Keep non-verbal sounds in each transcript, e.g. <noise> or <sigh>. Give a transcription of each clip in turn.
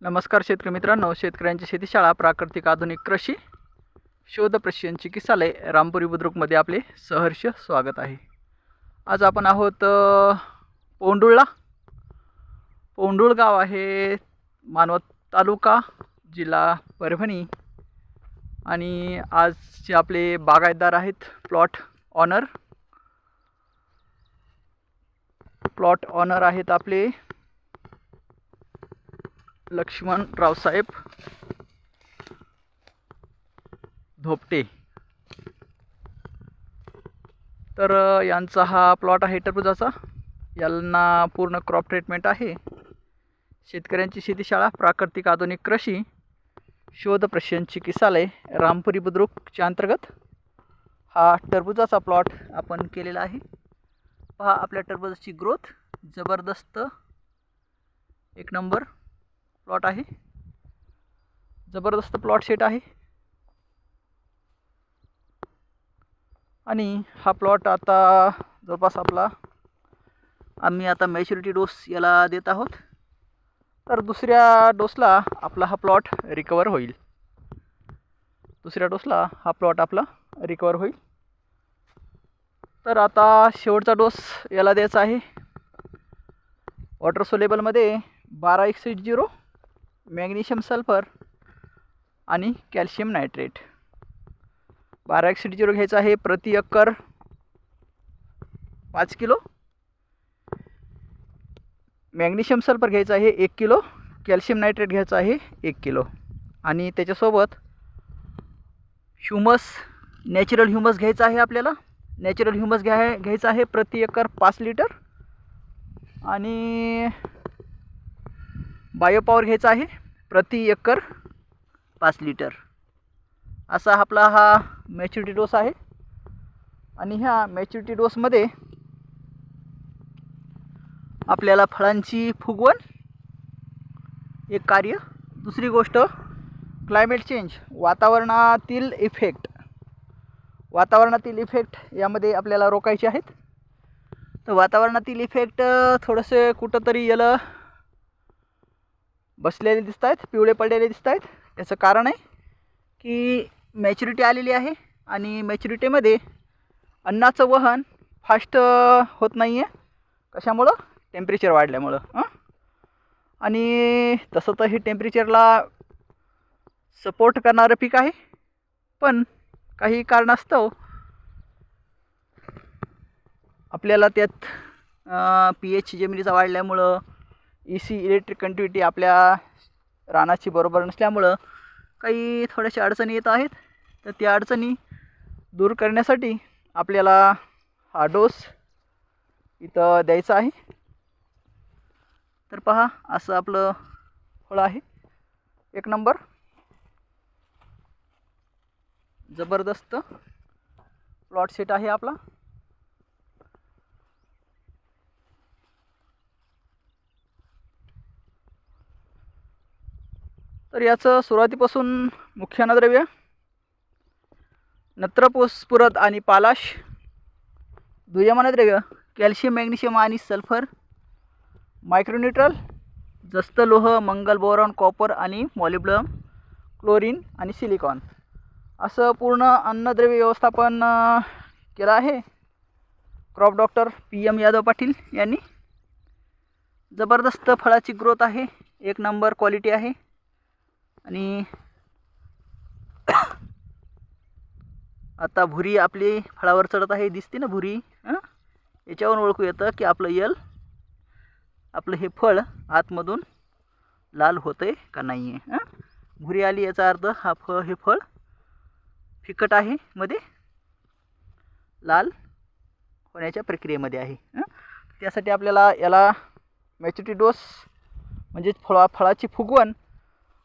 नमस्कार शेतकरी मित्रांनो शेतकऱ्यांची शेतीशाळा प्राकृतिक आधुनिक कृषी शोध प्रशिक्षण चिकित्सालय रामपुरी बुद्रुकमध्ये आपले सहर्ष स्वागत आहे. आज आपण आहोत अ, पौंडुळला. पौंडुळ गाव आहे मानवत तालुका जिल्हा परभणी. आणि आजचे आपले बागायतदार आहेत प्लॉट ऑनर. प्लॉट ऑनर आहेत आपले लक्ष्मण रावसाहेब धोपटे. तर यांचा हा प्लॉट आहे टरबुजाचा. यांना पूर्ण क्रॉप ट्रीटमेंट आहे. शेतकऱ्यांची शेतीशाळा प्राकृतिक आधुनिक कृषी शोध प्रशिक्षण चिकित्सालय रामपुरी बुद्रुकच्या अंतर्गत हा टरबुजाचा प्लॉट आपण केलेला आहे. पहा आपल्या टरबुजाची ग्रोथ जबरदस्त. एक नंबर प्लॉट आहे. जबरदस्त प्लॉट सेट आहे. आणि हा प्लॉट आता जवळपास आपला आम्ही आता मॅच्युरिटी डोस याला देत आहोत. तर दुसऱ्या डोसला आपला हा प्लॉट रिकवर होईल. दुसऱ्या डोसला हा प्लॉट आपला रिकवर होईल. तर आता शेवटचा डोस याला द्यायचा आहे. वॉटर सोलेबलमध्ये बारा एकसष्ट झिरो मॅग्नेशियम सल्फर आणि कॅल्शियम नायट्रेट. बारा एकसष्ट झिरो घ्यायचं आहे प्रति एकर पाच किलो. मॅग्नेशियम सल्फर घ्यायचं आहे एक किलो कॅल्शियम नायट्रेट घ्यायचं आहे एक किलो. आणि त्याच्यासोबत ह्युमस नॅचरल ह्युमस घ्यायचं आहे आपल्याला. नॅचरल ह्युमस घ्या घ्यायचं आहे प्रति एकर पाच लिटर. आणि बायोपॉवर घ्यायचा आहे. प्रति एकर पाच लिटर. असा आपला हा मॅच्युरिटी डोस आहे. आणि ह्या मॅच्युरिटी डोसमध्ये आपल्याला फळांची फुगवण एक कार्य. दुसरी गोष्ट क्लायमेट चेंज वातावरणातील इफेक्ट वातावरणातील इफेक्ट यामध्ये आपल्याला रोखायचे आहेत. तर वातावरणातील इफेक्ट थोडंसं कुठंतरी याला बसलेले दिसत आहेत पिवळे पडलेले दिसत आहेत याचं कारण आहे की मॅच्युरिटी आलेली आहे आणि मॅच्युरिटीमध्ये अन्नाचं वहन फास्ट होत नाही आहे कशामुळं? टेम्परेचर वाढल्यामुळं हां आणि तसं तर हे टेम्परेचरला सपोर्ट करणारं पीक आहे. पण काही कारणास्तव आपल्याला त्यात पी एच जमिनीचा वाढल्यामुळं ई सी इलेक्ट्रिक कंटिव्हिटी आपल्या रानाची बरोबर नसल्यामुळं काही थोड्याशा अडचणी येत आहेत. तर त्या अडचणी दूर करण्यासाठी आपल्याला हा डोस इथं द्यायचा आहे. तर पहा असं आपलं फळ आहे. एक नंबर. जबरदस्त प्लॉट सेट आहे आपला. तर याचं सुरुवातीपासून मुख्य अन्नद्रव्य नत्रपुस्फुरत आणि पालाश दुय्यम अन्नद्रव्य कॅल्शियम मॅग्नेशियम आणि सल्फर मायक्रोन्युट्रल जस्त लोह मंगल बोरॉन कॉपर आणि मॉलिब्लम क्लोरीन आणि सिलिकॉन. असं पूर्ण अन्नद्रव्य व्यवस्थापन केलं आहे. Crop doctor P M Yadav Patil यांनी. जबरदस्त फळाची ग्रोथ आहे. एक नंबर क्वालिटी आहे. आणि <coughs> आता भुरी आपली फळावर चढत आहे दिसते ना भुरी हं? याच्यावरून ओळखू येतं की आपलं यल आपलं हे फळ आतमधून लाल होतं आहे का नाही आहे भुरी आली याचा अर्थ हा फळ हे फळ फिकट आहे मध्ये लाल होण्याच्या प्रक्रियेमध्ये आहे हं? त्यासाठी आपल्याला याला मॅच्युरिटी डोस म्हणजेच फळा फळाची फुगवण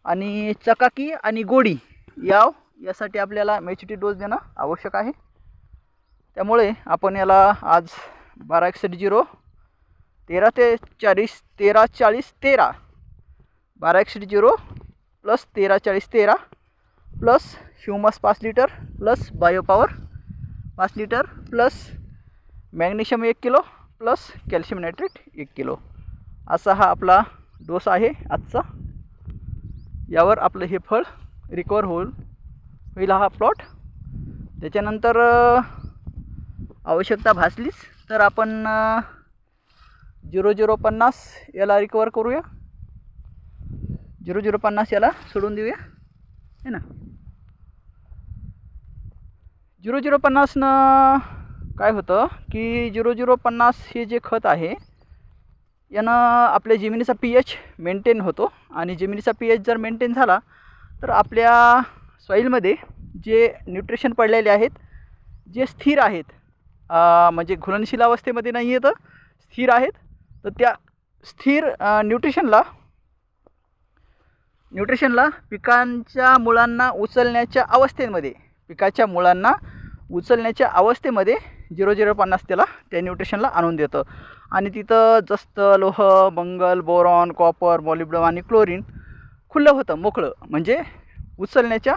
आणि चकाकी आणि गोडी याव यासाठी आपल्याला मॅच्युरिटी डोस देणं आवश्यक आहे. त्यामुळे आपण याला आज बारा एकसष्ट झिरो तेरा ते चाळीस तेरा चाळीस तेरा बारा एकसष्ट झिरो प्लस तेरा चाळीस तेरा प्लस ह्युमस पाच लिटर प्लस बायोपावर पाच लिटर प्लस मॅग्नेशियम एक किलो प्लस कॅल्शियम नायट्रेट एक किलो. असा हा आपला डोस आहे आजचा. यावर आपलं हे फळ रिकवर होईल होईल हा प्लॉट त्याच्यानंतर आवश्यकता भासलीच तर आपण झिरो झिरो पन्नास याला रिकवर करूया. झिरो झिरो पन्नास याला सोडून देऊया. है ना? झिरो झिरो पन्नासनं काय होतं की झिरो झिरो पन्नास हे जे खत आहे यानं आपल्या जमिनीचा पी एच मेंटेन होतो. आणि जमिनीचा पी एच जर मेंटेन झाला तर आपल्या सॉईलमध्ये जे न्यूट्रिशन पडलेले आहेत जे स्थिर आहेत म्हणजे घुलनशील अवस्थेमध्ये नाही येतं स्थिर आहेत तर त्या स्थिर न्यूट्रिशनला न्यूट्रिशनला पिकांच्या मुळांना उचलण्याच्या अवस्थेमध्ये पिकाच्या मुळांना उचलण्याच्या अवस्थेमध्ये झिरो झिरो पन्नास त्याला त्या न्यूट्रिशनला आणून देतं. आणि तिथं जस्त लोह मंगल बोरॉन कॉपर मॉलिब्डम आणि क्लोरीन खुलं होतं मोकळं. म्हणजे उचलण्याच्या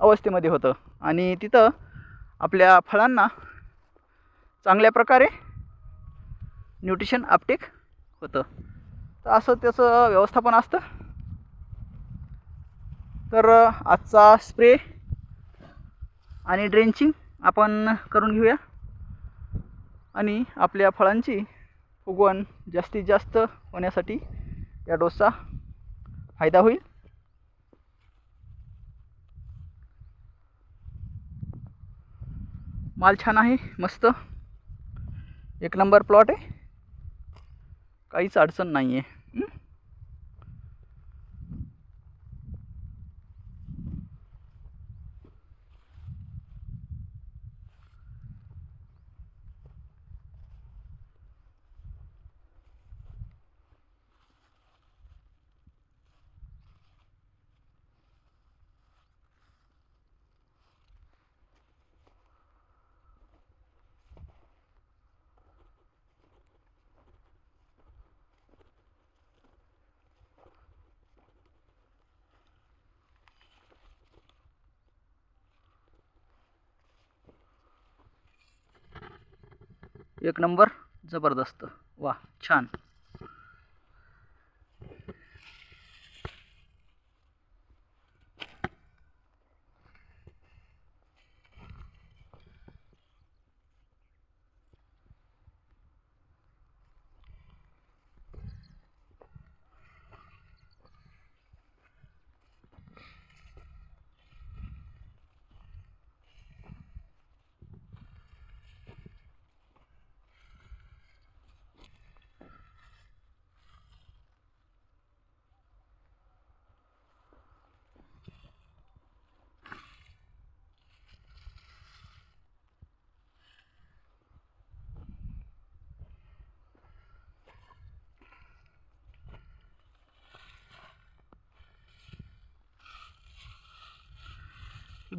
अवस्थेमध्ये होतं. आणि तिथं आपल्या फळांना चांगल्या प्रकारे न्यूट्रिशन अपटेक होतं. तर असं त्याचं व्यवस्थापन असतं. तर आजचा स्प्रे आणि ड्रेंचिंग आपण करून घेऊया. आणि आपल्या फळांची फुगवण जास्तीत जास्त होण्यासाठी या डोसचा फायदा होईल. माल छान आहे मस्त. एक नंबर प्लॉट आहे. काहीच अडचण नाही आहे एक नंबर जबरदस्त. वा छान.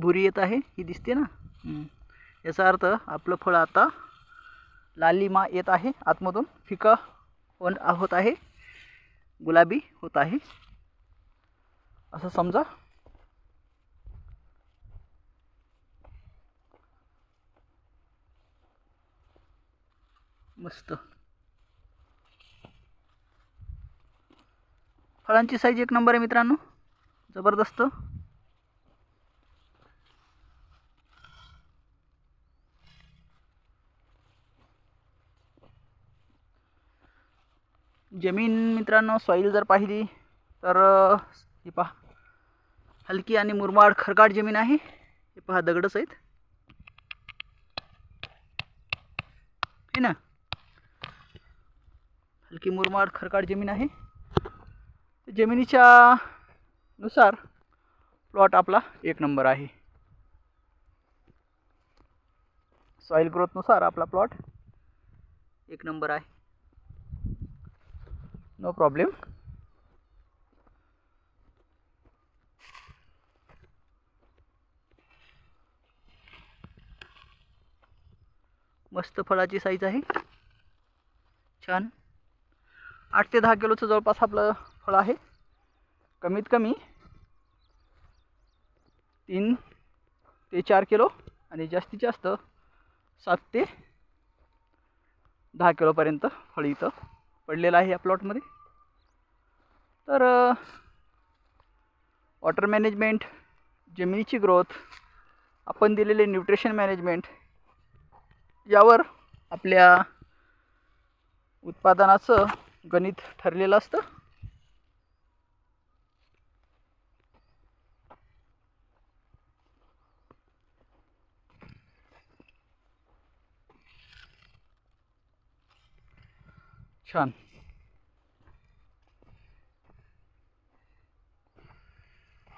भुरी येत आहे ही दिसते ना. याचा अर्थ आपलं फळ आता लालिमा येत आहे आतमधून फिकं होण होत आहे गुलाबी होत आहे. असं समजा. मस्त. फळांची साईज एक नंबर आहे मित्रांनो. जबरदस्त. जमीन मित्रांनो सॉईल जर पाहिली तर हे पहा. हलकी आणि मुरमाड खरकाट जमीन आहे. हे पहा दगडच आहेत. है ना. हलकी मुरमाड खरकाट जमीन आहे. जमिनीच्या नुसार प्लॉट आपला एक नंबर आहे. सॉईल ग्रोथनुसार आपला प्लॉट एक नंबर आहे. नो प्रॉब्लेम मस्त फळाची साईज आहे. छान. आठ ते दहा किलोचं जवळपास आपलं फळ आहे. कमीत कमी तीन ते चार किलो आणि जास्तीत जास्त सात ते दहा किलोपर्यंत फळ इथं. पडलेला आहे या प्लॉटमध्ये. तर वॉटर मॅनेजमेंट जमिनीची ग्रोथ आपण दिलेले न्यूट्रिशन मॅनेजमेंट यावर आपल्या उत्पादनाचं गणित ठरलेलं असतं. छान.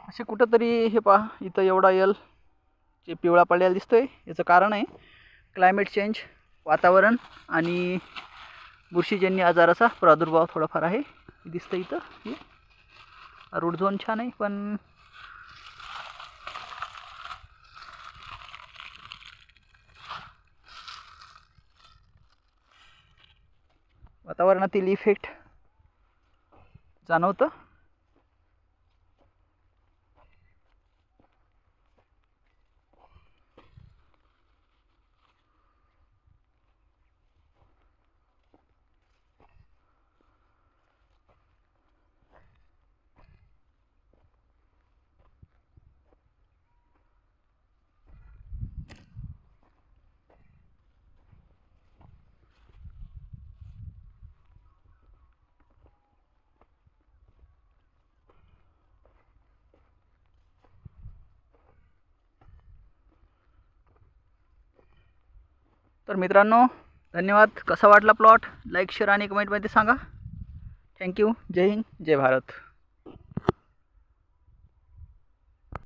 असे कुठंतरी हे पहा इथं एवढा यल जे पिवळा पडलेला दिसतोय याचं कारण आहे क्लायमेट चेंज वातावरण आणि बुरशीजन्य आजाराचा प्रादुर्भाव थोडाफार आहे. दिसतं इथं. हे रूट झोन छान आहे पण वातावरणातील इफेक्ट जाणवतं. तर मित्रांनो धन्यवाद. कसा वाटला प्लॉट लाईक शेअर आणि कमेंटमध्ये सांगा. थँक्यू जय हिंद जय भारत.